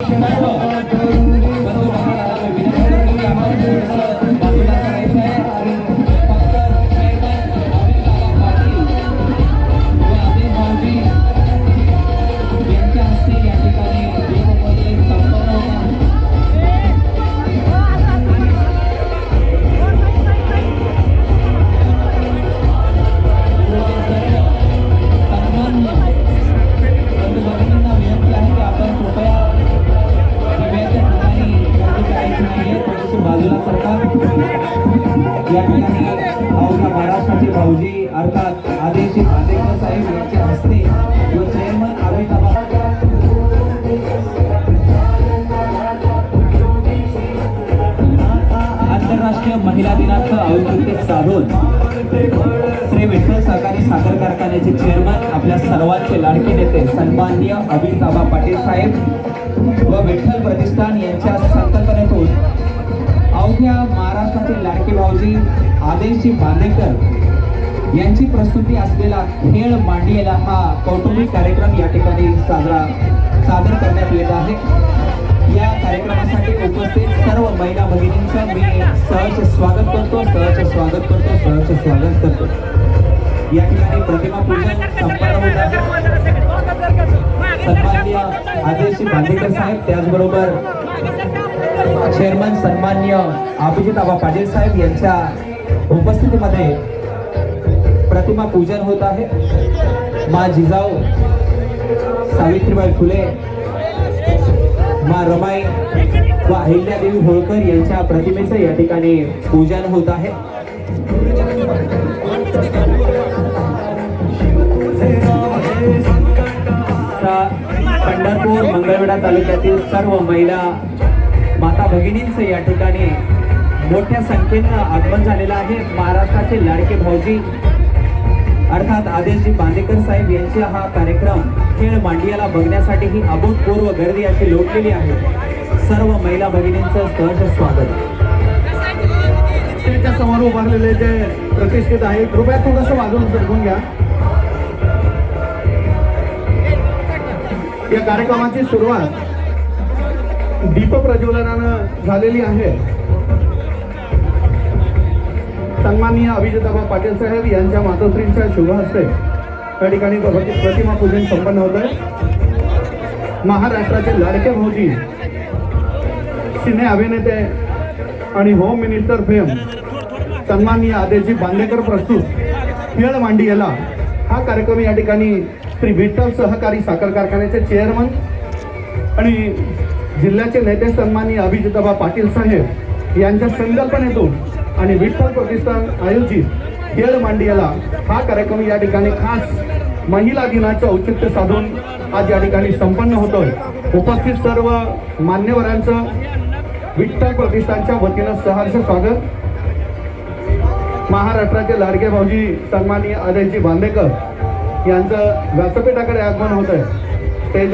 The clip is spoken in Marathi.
Thank you. अर्थात आदेशी आदेकर साहेब यांच्या हस्ते व चेअरमन अमिताभ आंतरराष्ट्रीय महिला दिनाचं औचित्य साधून श्री विठ्ठल सहकारी साखर कारखान्याचे चेअरमन आपल्या सर्वांचे लाडके नेते सन्माननीय अभिताबा पाटील साहेब व विठ्ठल प्रतिष्ठान यांच्या संकल्पनेतून अवघ्या महाराष्ट्रातील लाडके भाऊजी आदेशजी बांदेकर यांची प्रस्तुती असलेला खेळ मांडियेला हा कौटुंबिक कार्यक्रम या ठिकाणी साजरा सादर करण्यात येत आहे. या कार्यक्रमासाठी उपस्थित सर्व महिला भगिनींचं मी सहज स्वागत करतो सहज स्वागत करतो सहज स्वागत करतो. या ठिकाणी प्रतिमा पूजन संपन्न होत आहे. बांदेकर साहेब त्याचबरोबर चेअरमन सन्मान्य अभिजित आबा पाटील साहेब यांच्या उपस्थितीमध्ये प्रतिमा पूजन होत आहे. मा जिजाऊ सावित्रीबाई फुले मा रमाई व अहिल्यादेवी होळकर यांच्या प्रतिमेचं या ठिकाणी पूजन होत आहे. पंढरपूर मंगळवेढा तालुक्यातील सर्व महिला माता भगिनींचं या ठिकाणी मोठ्या संख्येनं आगमन झालेलं आहे. महाराष्ट्राचे लाडके भाऊजी अर्थात आदेशजी बांदेकर साहेब यांचा हा कार्यक्रम खेळ मांडियाला बघण्यासाठी ही अभूतपूर्व गर्दी अशी लोटलेली आहे. सर्व महिला भगिनींचं सहर्ष स्वागत. त्याच्यासमोर उभारलेले जे प्रतिष्ठित आहे कृपया थोडंसं वाजवून सरकून घ्या? या कार्यक्रमाची सुरुवात दीप प्रज्वलनानं झालेली आहे. सन्माननीय अभिजिताबा पाटील साहेब यांच्या मातोश्रींच्या शुभ हस्ते या ठिकाणी प्रतिमा पूजन संपन्न होत आहे. महाराष्ट्राचे लाडके भाऊजी सिने अभिनेते आणि होम मिनिस्टर फेम सन्माननीय आदेशजी बांदेकर प्रस्तुत खेळ मांडियेला. हा कार्यक्रम या ठिकाणी श्री विठ्ठल सहकारी साखर कारखान्याचे चेअरमन आणि जिल्ह्याचे नेते सन्माननीय अभिजिताबा पाटील साहेब यांच्या संकल्पनेतून आणि विठ्ठल प्रतिष्ठान आयोजित खेळ मांडियाला हा कार्यक्रम या ठिकाणी खास महिला दिनाचं औचित्य साधून आज या ठिकाणी संपन्न होतोय. उपस्थित सर्व मान्यवरांचं विठ्ठल प्रतिष्ठानच्या वतीनं सहर्ष स्वागत. महाराष्ट्राचे लाडके भाऊजी सन्मानी अजयजी बांदेकर यांचं व्यासपीठाकडे आगमन होत आहे